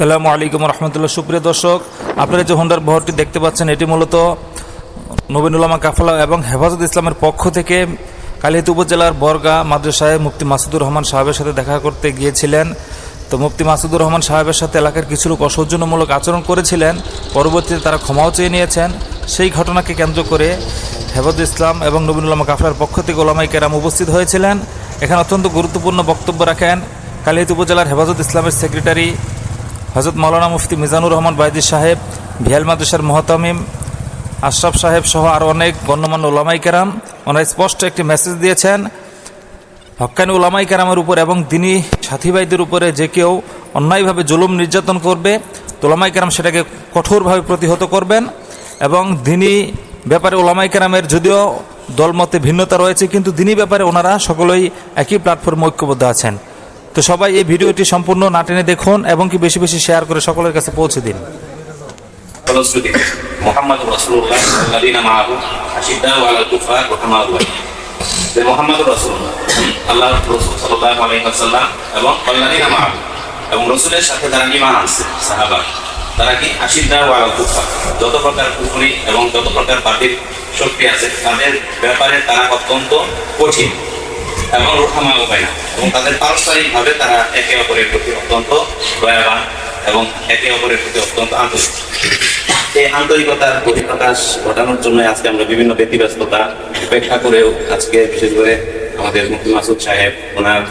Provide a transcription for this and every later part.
সালামু আলাইকুম রহমতুল্লাহ। সুপ্রিয় দর্শক, আপনারা যে হোন্ডার বহরটি দেখতে পাচ্ছেন, এটি মূলত নবীনুল্লামা কাফলা এবং হেফাজত ইসলামের পক্ষ থেকে কালিয়াত উপজেলার বরগা মাদ্রাসায় মুফতি মাসুদুর রহমান সাহেবের সাথে দেখা করতে গিয়েছিলেন। তো মুফতি মাসুদুর রহমান সাহেবের সাথে এলাকার কিছু লোক অসৌজন্যমূলক আচরণ করেছিলেন। পরবর্তীতে তারা ক্ষমাও চেয়ে নিয়েছেন। সেই ঘটনাকে কেন্দ্র করে হেফাজত ইসলাম এবং নবীনুল্লামা কাফলার পক্ষ থেকে ওলামাই কেরাম উপস্থিত হয়েছিলেন। এখানে অত্যন্ত গুরুত্বপূর্ণ বক্তব্য রাখেন কালিয়াত উপজেলার হেফাজত ইসলামের সেক্রেটারি হজরত মৌলানা মুফতি মিজানুর রহমান বাইদি সাহেব ভিয়াল মাদ্রাসার মহতামিম, আশরাফ সাহেব সহ আরও অনেক গণ্যমান্য ওলামাই কেরাম, ওনারা স্পষ্ট একটি মেসেজ দিয়েছেন হক্কানি ওলামাই কেরামের উপর এবং দিনী সাথী ভাইদের উপরে যে কেউ অন্যায়ভাবে জুলুম নির্যাতন করবে, তো ওলামাই কেরাম সেটাকে কঠোরভাবে প্রতিহত করবেন এবং দিনী ব্যাপারে ওলামাই কেরামের যদিও দলমতে ভিন্নতা রয়েছে, কিন্তু দিনী ব্যাপারে ওনারা সকলেই একই প্ল্যাটফর্মে ঐক্যবদ্ধ আছেন। তো সবাই এই ভিডিওটি সম্পূর্ণ না টেনে দেখুন এবং কি বেশি বেশি শেয়ার করে সকলের কাছে পৌঁছে দিন। আল্লাহ রসুল এবং এবং রসুলের সাথে যারা ইমান আনছে, সাহাবা, তারা কি আশিদ্দা ওয়ালা কুফার যত প্রকার পুকুরি এবং যত প্রকার পার্টির শক্তি আছে, তাদের ব্যাপারে তারা অত্যন্ত কঠিন। এবং উপায় না। এবং তাদের পারস্পরিকভাবে তারা একে অপরের প্রতি অত্যন্ত দয়াবান এবং একে অপরের প্রতি অত্যন্ত আন্তরিক। এই আন্তরিকতার বহিঃপ্রকাশ ঘটানোর জন্য আজকে আমরা বিভিন্ন ব্যক্তিব্যস্ততা উপেক্ষা করেও আজকে বিশেষ করে আমাদের মুফতি মাসুদ সাহেব, ওনার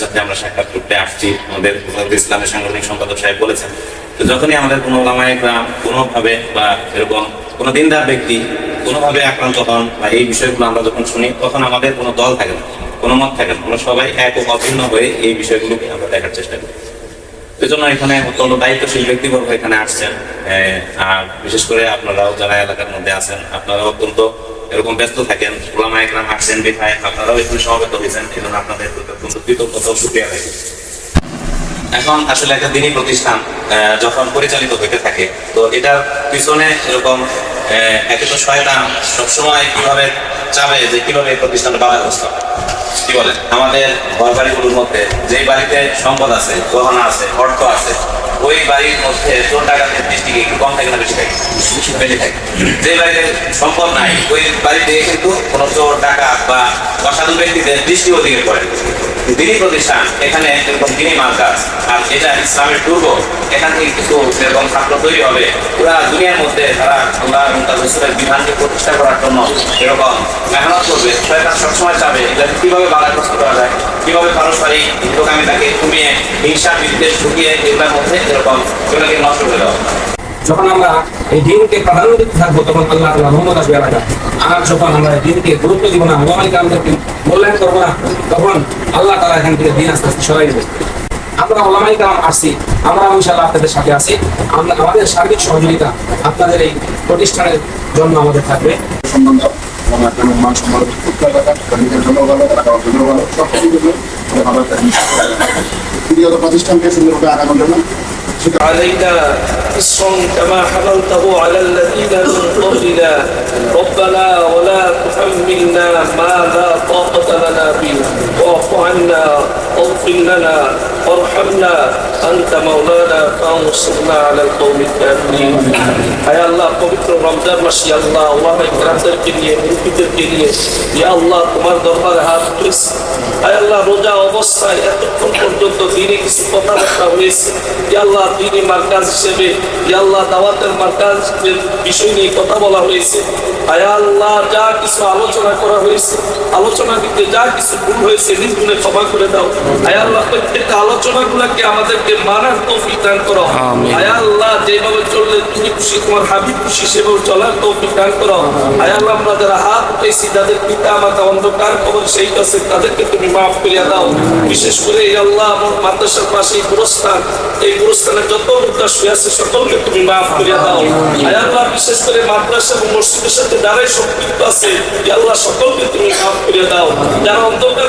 সাথে আমরা সাক্ষাৎ করতে আসছি। আমাদের ইসলামের সাংগঠনিক সম্পাদক সাহেব বলেছেন, তো যখনই আমাদের কোনো ওলামায় গ্রাম কোনোভাবে বা এরকম কোনো দিনদার ব্যক্তি কোনোভাবে আক্রান্ত হন বা এই বিষয়গুলো আমরা যখন শুনি, তখন আমাদের কোনো দল থাকে না। কোনো মত থাকে না। আমরা সবাই এক ও অভিন্ন হয়ে এই বিষয়গুলোকে আমরা দেখার চেষ্টা করি। এজন্য এখানে অত্যন্ত দায়িত্বশীল ব্যক্তিবর্গ এখানে আসছেন। আর বিশেষ করে আপনারাও যারা এলাকার মধ্যে আছেন, আপনারাও অত্যন্ত এরকম ব্যস্ত থাকেন। ওলামা একরাম আসছেন বিধায়, আপনারাও এখানে সমবেত হয়েছেন। এই জন্য আপনাদের অত্যন্ত কৃতজ্ঞতা ও সুক্রিয়া রাখি এখন আসলে একটা দিনই প্রতিষ্ঠান যখন পরিচালিত হইতে থাকে, তো এটার পিছনে এরকম একে তো শয়তান সবসময় কীভাবে চাবে যে কীভাবে এই প্রতিষ্ঠানটা বাধাগ্রস্ত। কি বলেন? আমাদের ঘর বাড়িগুলোর মধ্যে যে বাড়িতে সম্পদ আছে গহনা আছে অর্থ আছে ওই বাড়ির মধ্যে চোর ডাকাতের দৃষ্টি একটু কম থাকে না বেশি থাকে? বেশি থাকে। যে বাড়িতে সম্পদ নাই ওই বাড়িতে কিন্তু কোনো চোর ডাকাত বা অসাধু ব্যক্তিদের দৃষ্টি ওদিকে পড়ে দিনী প্রতিষ্ঠান, এখানে এরকম দিনী মার্কাজ আর এটা ইসলামের দুর্গ এখান থেকে কিছু এরকম ছাত্র তৈরি হবে। পুরা দুনিয়ার মধ্যে তারা আল্লাহ এবং তার রসুলের বিধানকে প্রতিষ্ঠা করার জন্য এরকম মেহনত করবে। শয়তান সবসময় চাবে এটা কীভাবে বাধাগ্রস্ত করা যায়, কীভাবে পারস্পরিক হিন্দুকামী তাকে কমিয়ে হিংসা বিদ্বেষ ঢুকিয়ে এগুলোর মধ্যে এরকম এগুলোকে নষ্ট করে দেওয়া। যখন আমরা এই দিনকে প্রাধান্য দিতে থাকব, তখন আল্লাহ রহমত আসবে এলাকা আর যখন আমরা এই দিনকে গুরুত্ব দিব না মোবাইলকে আমাদেরকে মূল্যায়ন করব না, তখন আল্লাহ তালা এখান থেকে দিন আস্তে আস্তে সরাই দেবে। আমরা ওলামাই কালাম আসছি, আমরা আপনাদের সাথে আছি। আমরা, আমাদের সার্বিক সহযোগিতা আপনাদের এই প্রতিষ্ঠানের জন্য আমাদের থাকবে। প্রতিষ্ঠানকে সুন্দরভাবে আগানোর জন্য علينا إصرا كما حملته على الذين من قبلنا. ربنا ولا تحملنا ما لا طاقة لنا به. واعف عنا واغفر لنا وارحمنا أنت مولانا فانصرنا على القوم الكافرين يا الله পবিত্র রমজান মাসে আল্লাহ আল্লাহ ইকরামদেরকে নিয়ে মুরব্বীদেরকে নিয়ে ইয়া আল্লাহ তোমার দরবারে হাত তুলেছি আয় আল্লাহ রোজা অবস্থায় এতক্ষণ পর্যন্ত দিনে কিছু কথাবার্তা হয়েছে ইয়া আল্লাহ দিনে মার্কাজ হিসেবে ইয়া আল্লাহ দাওয়াতের মার্কাজের বিষয় নিয়ে কথা বলা হয়েছে আয় আল্লাহ যা কিছু আলোচনা করা হয়েছে আলোচনা দিতে যা কিছু ভুল হয়েছে নিজ গুণে ক্ষমা করে দাও আয় আল্লাহ প্রত্যেকটা আলোচনাগুলোকে আমাদেরকে মানার তৌফিক দান করো। আয় আল্লাহ যেভাবে চললে তুমি খুশি তোমার হাবিব খুশি সেভাবে চলার তৌফিক দান করো। আয় আল্লাহ আমরা যারা হাত উঠেছি যাদের পিতা মাতা অন্ধকার খবর সেই কাছে তাদেরকে তুমি মাফ করিয়া দাও। বিশেষ করে এই আল্লাহ মাদ্রাসার পাশে এই গুরস্থান এই গুরস্থানে যত উদ্দাস হয়ে আছে সকলকে তুমি মাফ করিয়া দাও। আয় আল্লাহ বিশেষ করে মাদ্রাসা এবং মসজিদের সাথে যারাই সম্পৃক্ত আছে আল্লাহ সকলকে তুমি মাফ করিয়া দাও। যারা অন্ধকার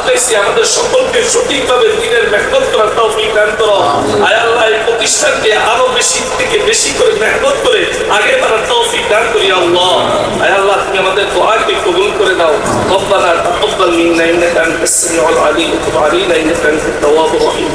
বানিয়ে দাও আয় আল্লাহ আমরা যারা হাত চাইছি আমাদের সকলকে সঠিকভাবে দিনের মেহনত করার তৌফিক দান করো আয় আল্লাহ এই প্রতিষ্ঠানকে আরো বেশি থেকে বেশি করে মেহনত করে আগে বাড়ার তৌফিক দান করি আল্লাহ আয় আল্লাহ তুমি আমাদের দোয়াকে কবুল করে দাও ربنا تقبل منا انك انت السميع العليم وتب علينا انك انت التواب الرحيم